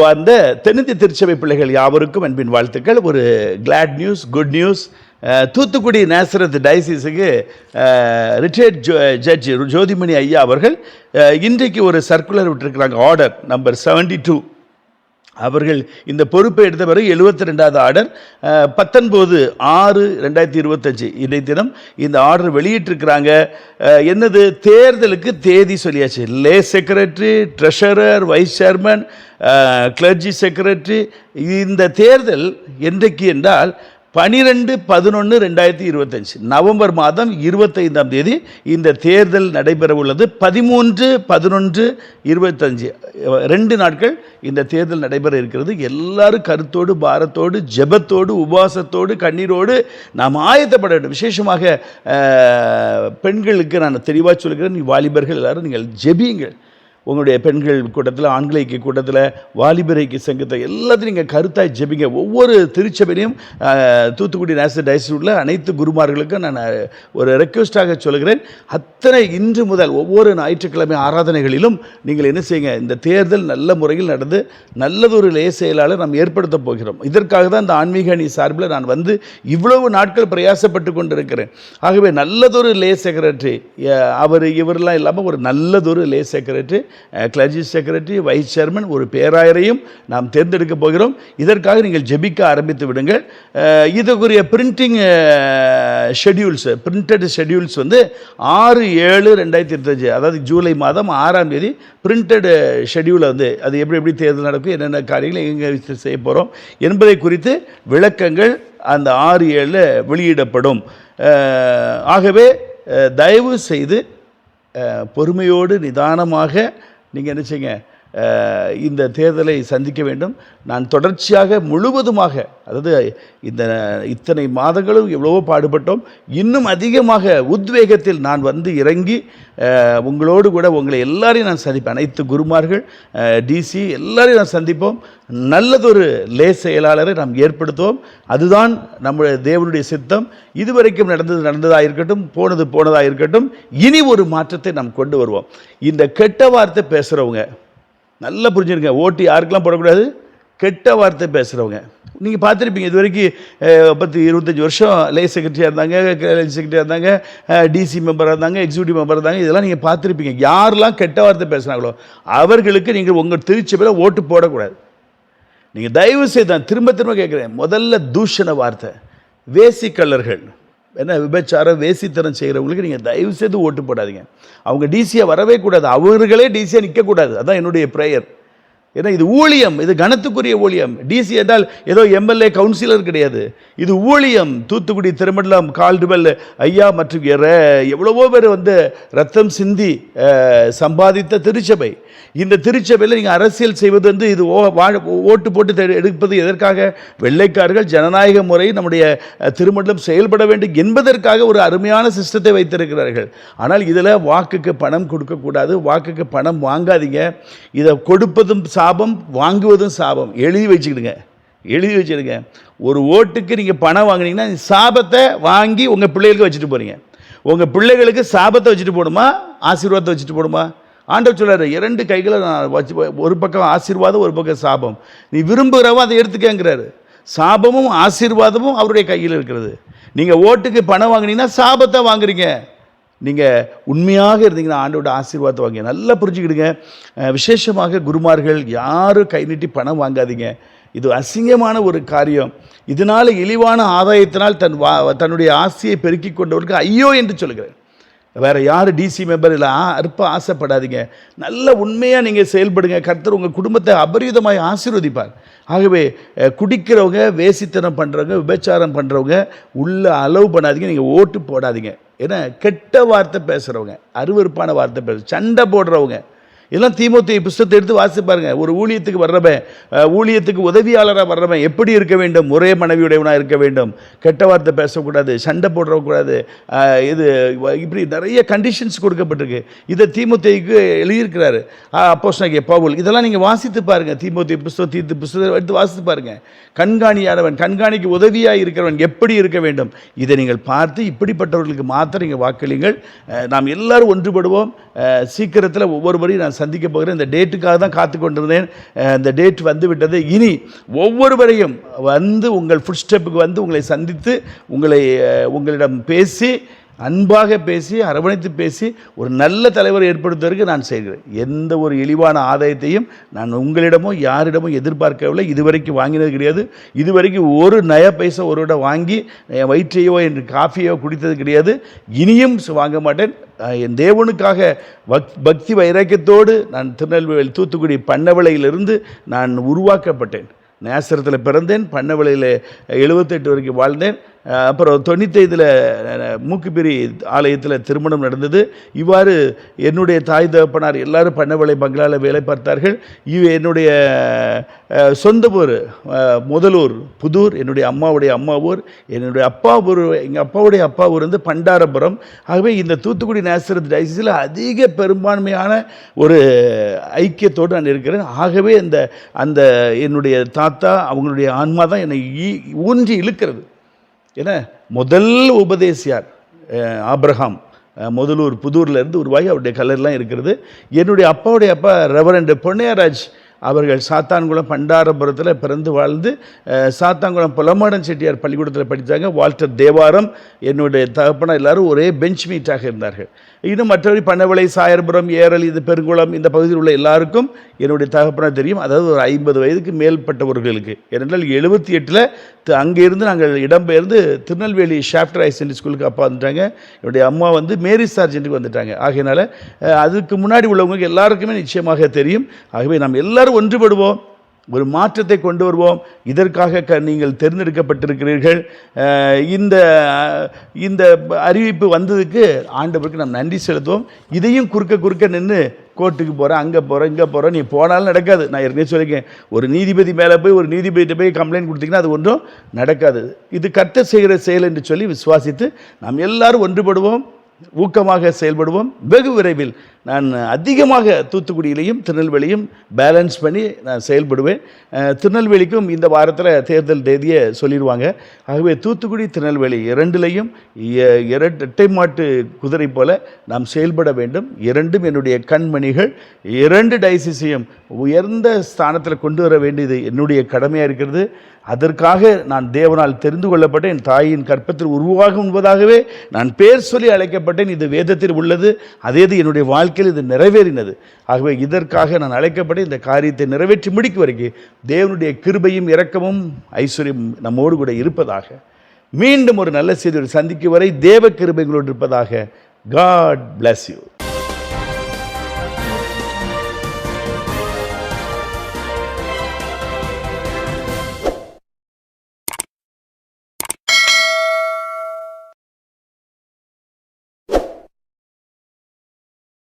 வந்த தென்னிந்திய திருச்சபை பிள்ளைகள் யாவருக்கும் அன்பின் வாழ்த்துக்கள். ஒரு glad news good news Thoothukudi Nazareth டைசிஸுக்கு retired judge Jothimani ஐயா அவர்கள் இன்றைக்கு ஒரு சர்க்குலர் விட்டிருக்கிறாங்க ஆர்டர் நம்பர் 72 டூ அவர்கள் இந்த பொறுப்பை எடுத்த பிறகு எழுபத்தி ரெண்டாவது ஆர்டர் பத்தொன்பது ஆறு ரெண்டாயிரத்தி இருபத்தஞ்சு இன்றைய தினம் இந்த ஆர்டர் வெளியிட்டிருக்கிறாங்க. என்னது? தேர்தலுக்கு தேதி சொல்லியாச்சு. Lay secretary treasurer vice chairman clergy secretary இந்த தேர்தல் என்றைக்கு என்றால் பனிரெண்டு பதினொன்று ரெண்டாயிரத்தி இருபத்தஞ்சு. நவம்பர் மாதம் இருபத்தைந்தாம் தேதி இந்த தேர்தல் நடைபெற உள்ளது. பதிமூன்று பதினொன்று இருபத்தஞ்சு. ரெண்டு நாட்கள் இந்த தேர்தல் நடைபெற இருக்கிறது. எல்லாரும் கருத்தோடு பாரத்தோடு ஜெபத்தோடு உபவாசத்தோடு கண்ணீரோடு நாம் ஆயத்தப்பட வேண்டும். விசேஷமாக பெண்களுக்கு நான் தெளிவாக சொல்கிறேன். நீ வாலிபர்கள் எல்லாரும் நீங்கள் ஜெபியுங்கள். உங்களுடைய பெண்கள் கூட்டத்தில் ஆண்கள் ஐக்கிய கூட்டத்தில் வாலிபர் ஐக்கிய சங்கத்தை எல்லாத்தையும் நீங்கள் கருத்தாய் ஜெபிங்க. ஒவ்வொரு திருச்சபையிலையும் தூத்துக்குடி நேஷனல் டைசூட்டில் அனைத்து குருமார்களுக்கும் நான் ஒரு ரெக்வஸ்டாக சொல்கிறேன் அத்தனை இன்று முதல் ஒவ்வொரு ஞாயிற்றுக்கிழமை ஆராதனைகளிலும் நீங்கள் என்ன செய்யுங்க? இந்த தேர்தல் நல்ல முறையில் நடந்து நல்லதொரு லே செயலாளர் நாம் ஏற்படுத்த போகிறோம். இதற்காக தான் இந்த ஆன்மீக அணி சார்பில் நான் வந்து இவ்வளவு நாட்கள் பிரயாசப்பட்டு கொண்டிருக்கிறேன். ஆகவே நல்லதொரு லே செக்ரட்டரி அவர் இவரெல்லாம் இல்லாமல் ஒரு நல்லதொரு lay secretary clergy secretary vice chairman ஒரு பேராயரையும் நாம் தேர்ந்தெடுக்க போகிறோம். இதற்காக நீங்கள் ஜெபிக்க ஆரம்பித்து விடுங்கள். இதுக்குரிய பிரிண்டிங் ஷெட்யூல்ஸ் பிரிண்டட் ஷெட்யூல்ஸ் வந்து ஆறு ஏழு ரெண்டாயிரத்தி இருபத்தஞ்சு அதாவது ஜூலை மாதம் ஆறாம் தேதி பிரிண்டட் ஷெட்யூலை வந்து அது எப்படி எப்படி தேர்தல் நடக்கும் என்னென்ன காரியங்கள் எங்கே செய்ய போகிறோம் என்பதை குறித்து விளக்கங்கள் அந்த ஆறு ஏழில் வெளியிடப்படும். ஆகவே தயவு செய்து பொறுமையோடு நிதானமாக நீங்கள் என்ன செய்யுங்க இந்த தேர்தலை சந்திக்க வேண்டும். நான் தொடர்ச்சியாக முழுவதுமாக அதாவது இந்த இத்தனை மாதங்களும் எவ்வளவோ பாடுபட்டோம். இன்னும் அதிகமாக உத்வேகத்தில் நான் வந்து இறங்கி உங்களோடு கூட உங்களை எல்லாரையும் நான் சந்திப்பேன். அனைத்து குருமார்கள் டிசி எல்லாரையும் நான் சந்திப்போம். நல்லதொரு லே செயலாளரை நாம் ஏற்படுத்துவோம். அதுதான் நம்முடைய தேவனுடைய சித்தம். இதுவரைக்கும் நடந்தது நடந்ததாக இருக்கட்டும் போனது போனதாக இருக்கட்டும் இனி ஒரு மாற்றத்தை நாம் கொண்டு வருவோம். இந்த கெட்ட வார்த்தை பேசுகிறவங்க நல்லா புரிஞ்சுருங்க ஓட்டு யாருக்கெல்லாம் போடக்கூடாது? கெட்ட வார்த்தை பேசுகிறவங்க நீங்கள் பார்த்துருப்பீங்க இது வரைக்கும் பத்து இருபத்தஞ்சி வருஷம் லே செக்ரட்டரியாக இருந்தாங்க செக்ரட்டரியாக இருந்தாங்க டிசி மெம்பராக இருந்தாங்க எக்ஸிக்யூட்டிவ் மெம்பராக இருந்தாங்க இதெல்லாம் நீங்கள் பார்த்துருப்பீங்க. யாரெல்லாம் கெட்ட வார்த்தை பேசுனாங்களோ அவர்களுக்கு நீங்கள் உங்கள் திருச்சபையில் ஓட்டு போடக்கூடாது. நீங்கள் தயவு செய்து நான் திரும்ப திரும்ப கேட்குறேன். முதல்ல தூஷண வார்த்தை. வேசிக்கல்லர்கள் என்ன விபச்சாரம் வேசித்தனம் செய்கிறவங்களுக்கு நீங்கள் தயவு செய்து ஓட்டு போடாதீங்க. அவங்க டிசியை வரவே கூடாது. அவர்களே டிசியாக நிற்கக்கூடாது அதான் என்னுடைய ப்ரேயர் ஏன்னா இது ஊழியம் இது கனத்துக்குரிய ஊழியம். டிசி என்றால் ஏதோ எம்எல்ஏ கவுன்சிலர் கிடையாது. இது ஊழியம். தூத்துக்குடி திருமண்டலம் கால்டுவெல் ஐயா மற்றும் எற- எவ்வளவோ பேர் வந்து ரத்தம் சிந்தி சம்பாதித்த திருச்சபை. இந்த திருச்சபையில் நீங்கள் அரசியல் செய்வது வந்து இது ஓட்டு போட்டு எடுப்பது எதற்காக? வெள்ளைக்காரர்கள் ஜனநாயக முறை நம்முடைய திருமண்டலம் செயல்பட வேண்டும் என்பதற்காக ஒரு அருமையான சிஸ்டத்தை வைத்திருக்கிறார்கள். ஆனால் இதில் வாக்குக்கு பணம் கொடுக்கக்கூடாது வாக்குக்கு பணம் வாங்காதீங்க. இதை கொடுப்பதும் சாபம் வாங்குவதும் சாபம். எழுதி வச்சுக்கிடுங்க. எழுதி வச்சுருங்க ஒரு ஓட்டுக்கு நீங்கள் பணம் வாங்கினீங்கன்னா சாபத்தை வாங்கி உங்கள் பிள்ளைகளுக்கு வச்சுட்டு போகிறீங்க உங்கள் பிள்ளைகளுக்கு சாபத்தை வச்சுட்டு போடுமா ஆசீர்வாதத்தை வச்சுட்டு போடுமா ஆண்டவர் சொல்கிறார் இரண்டு கைகளை நான் வச்சு ஒரு பக்கம் ஆசீர்வாதம் ஒரு பக்கம் சாபம். நீ விரும்புகிறவன் அதை எடுத்துக்கங்கிறாரு. சாபமும் ஆசீர்வாதமும் அவருடைய கையில் இருக்கிறது. நீங்கள் ஓட்டுக்கு பணம் வாங்கினீங்கன்னா சாபத்தை வாங்குறீங்க. நீங்கள் உண்மையாக இருந்தீங்கன்னா ஆண்டோட ஆசீர்வாதத்தை வாங்க நல்லா புரிஞ்சுக்கிடுங்க. விசேஷமாக குருமார்கள் யாரும் கை நீட்டி பணம் வாங்காதீங்க. இது அசிங்கமான ஒரு காரியம். இதனால் இழிவான ஆதாயத்தினால் தன் வா தன்னுடைய ஆசையை பெருக்கி கொண்டவருக்கு ஐயோ என்று சொல்கிறேன் வேறு யார் டிசி மெம்பர் இல்லை ஆ அற்ப ஆசைப்படாதீங்க. நல்ல உண்மையாக நீங்கள் செயல்படுங்க. கர்த்தர் உங்கள் குடும்பத்தை அபரிதமாய் ஆசீர்வதிப்பார். ஆகவே குடிக்கிறவங்க வேசித்தனம் பண்ணுறவங்க விபச்சாரம் பண்ணுறவங்க உள்ள அலோவ் பண்ணாதீங்க. நீங்கள் ஓட்டு போடாதீங்க. ஏன்னா கெட்ட வார்த்தை பேசுகிறவங்க அருவருப்பான வார்த்தை பேச சண்டை போடுறவங்க இதெல்லாம் தீமோத்தி புஸ்தத்தை எடுத்து வாசிச்சு பாருங்கள் ஒரு ஊழியத்துக்கு வர்றவன் ஊழியத்துக்கு உதவியாளராக வர்றவன் எப்படி இருக்க வேண்டும்? ஒரே மனைவியுடையவனாக இருக்க வேண்டும். கெட்ட வார்த்தை பேசக்கூடாது சண்டை போடக்கூடாது இது வ- இப்படி நிறைய கண்டிஷன்ஸ் கொடுக்கப்பட்டிருக்கு. இதை தீமுத்தைக்கு எழுதியிருக்கிறாரு. அப்போஸ் பவுல். இதெல்லாம் நீங்கள் வாசித்து பாருங்கள் தீமோத்தி புஸ்தகம் தீர்த்து புஸ்தகத்தை எடுத்து வாசித்து பாருங்கள் கண்காணியானவன் கண்காணிக்கு உதவியாக இருக்கிறவன் எப்படி இருக்க வேண்டும்? இதை நீங்கள் பார்த்து இப்படிப்பட்டவர்களுக்கு மாத்திரம் நீங்கள் வாக்களிங்கள் நாம் எல்லாரும் ஒன்றுபடுவோம். சீக்கிரத்தில் சீக்கிரத்தில் ஒவ்வொருவரையும் நான் சந்திக்க போகிறேன். இந்த டேட்டுக்காக தான் காத்து கொண்டிருந்தேன். இந்த டேட் வந்து விட்டது இனி ஒவ்வொருவரையும் வந்து உங்கள் ஃபுட் ஸ்டெப்புக்கு வந்து உங்களை சந்தித்து உங்களை உங்களிடம் பேசி அன்பாக பேசி அரவணைத்து பேசி ஒரு நல்ல தலைவரை ஏற்படுத்துவதற்கு நான் செய்கிறேன். எந்த ஒரு இழிவான ஆதாயத்தையும் நான் உங்களிடமோ யாரிடமோ எதிர்பார்க்கவில்லை. இதுவரைக்கும் வாங்கினது கிடையாது. இதுவரைக்கும் ஒரு நய பைசா ஒருவிட வாங்கி என் வயிற்றையோ என் காஃபியோ குடித்தது கிடையாது. இனியும் வாங்க மாட்டேன். என் தேவனுக்காக பக் பக்தி வைராக்கியத்தோடு நான் திருநெல்வேலி தூத்துக்குடி பண்ணவிலையிலிருந்து நான் உருவாக்கப்பட்டேன். நேசரத்தில் பிறந்தேன். பண்ணவிலையில் எழுபத்தெட்டு வரைக்கும் வாழ்ந்தேன். அப்புறம் தொண்ணூத்தைந்தில் மூக்குப்பிரி ஆலயத்தில் திருமணம் நடந்தது. இவ்வாறு என்னுடைய தாய் தகப்பனார் எல்லாரும் பண்ணவளை பங்களாவில் வேலை பார்த்தார்கள். இவ என்னுடைய சொந்த ஊர் முதலூர் புதூர் என்னுடைய அம்மாவுடைய அம்மா ஊர் என்னுடைய அப்பா ஊர் எங்கள் அப்பாவுடைய அப்பா ஊர் வந்து பண்டாரபுரம். ஆகவே இந்த தூத்துக்குடி நேசரத் டைசிஸில் அதிக பெரும்பான்மையான ஒரு ஐக்கியத்தோடு நான் இருக்கிறேன். ஆகவே அந்த அந்த என்னுடைய தாத்தா அவங்களுடைய ஆன்மா தான் என்னை ஈ- ஊன்றி இழுக்கிறது. ஏன்னா முதல் உபதேசியார் ஆப்ரஹாம் முதலூர் புதூர்லேருந்து உருவாகி அவருடைய கலர்லாம் இருக்கிறது. என்னுடைய அப்பாவுடைய அப்பா ரெவரண்ட் பொன்னையராஜ் அவர்கள் சாத்தான்குளம் பண்டாரபுரத்தில் பிறந்து வாழ்ந்து சாத்தான்குளம் புலமாடன் செட்டியார் பள்ளிக்கூடத்தில் படித்தாங்க வால்டர் தேவாரம் என்னுடைய தகப்பனா எல்லாரும் ஒரே பெஞ்ச் மீட்டாக இருந்தார்கள். இன்னும் மற்றபடி பண்ணவளை சாயர்புரம் ஏரல் இது பெருங்குளம் இந்த பகுதியில் உள்ள எல்லாருக்கும் என்னுடைய தகப்பனா தெரியும். அதாவது ஒரு ஐம்பது வயதுக்கு மேற்பட்டவர்களுக்கு ஏனென்றால் எழுபத்தி எட்டில் அங்கே இருந்து நாங்கள் இடம்பெயர்ந்து திருநெல்வேலி ஷாப்டர் ஹை செகண்டரி ஸ்கூலுக்கு அப்பா வந்துட்டாங்க. என்னுடைய அம்மா வந்து மேரி சார்ஜென்ட்டுக்கு வந்துட்டாங்க. ஆகையினால அதுக்கு முன்னாடி உள்ளவங்களுக்கு எல்லாருக்குமே நிச்சயமாக தெரியும். ஆகவே நாம் எல்லாரும் ஒன்றுபடுவோம் ஒரு மாற்றத்தை கொண்டு வருவோம். இதற்காக க நீங்கள் தேர்ந்தெடுக்கப்பட்டிருக்கிறீர்கள். இந்த இந்த அறிவிப்பு வந்ததுக்கு ஆண்டவருக்கு நாம் நன்றி செலுத்துவோம். இதையும் குறுக்க குறுக்க நின்று கோர்ட்டுக்கு போகிறேன் அங்கே போகிறேன் இங்கே போகிறேன் நீ போனாலும் நடக்காது. நான் ஏற்கனவே சொல்லியிருக்கேன். ஒரு நீதிபதி மேலே போய் ஒரு நீதிபதியிட்ட போய் கம்ப்ளைண்ட் கொடுத்தீங்கன்னா அது ஒன்றும் நடக்காது. இது கர்த்த செய்கிற செயல் என்று சொல்லி விசுவாசித்து நாம் எல்லாரும் ஒன்றுபடுவோம் ஊக்கமாக செயல்படுவோம். வெகு விரைவில் நான் அதிகமாக தூத்துக்குடியிலையும் திருநெல்வேலியும் பேலன்ஸ் பண்ணி நான் செயல்படுவேன். திருநெல்வேலிக்கும் இந்த வாரத்தில் தேர்தல் தேதியை சொல்லிடுவாங்க. ஆகவே தூத்துக்குடி திருநெல்வேலி இரண்டிலையும் இரண்டு இரட்டை மாட்டு குதிரை போல நாம் செயல்பட வேண்டும். இரண்டும் என்னுடைய கண்மணிகள். இரண்டு டைசிஸையும் உயர்ந்த ஸ்தானத்தில் கொண்டு வர வேண்டியது என்னுடைய கடமையாக இருக்கிறது. அதற்காக நான் தேவனால் தெரிந்து கொள்ளப்பட்ட என் தாயின் கற்பத்தில் உருவாகும் என்பதாகவே நான் பேர் சொல்லி அழைக்கப்பட்டேன். இது வேதத்தில் உள்ளது. அதே இது என்னுடைய வாழ்க்கையில் இது நிறைவேறினது. ஆகவே இதற்காக நான் அழைக்கப்பட்டு இந்த காரியத்தை நிறைவேற்றி முடிக்கும் வரைக்கும் தேவனுடைய கிருபையும் இரக்கமும் ஐஸ்வர்யம் நம்மோடு கூட இருப்பதாக மீண்டும் ஒரு நல்ல செய்தியோடு சந்திக்கும் வரை தேவ கிருபைகளோடு இருப்பதாக காட் பிளஸ் யூ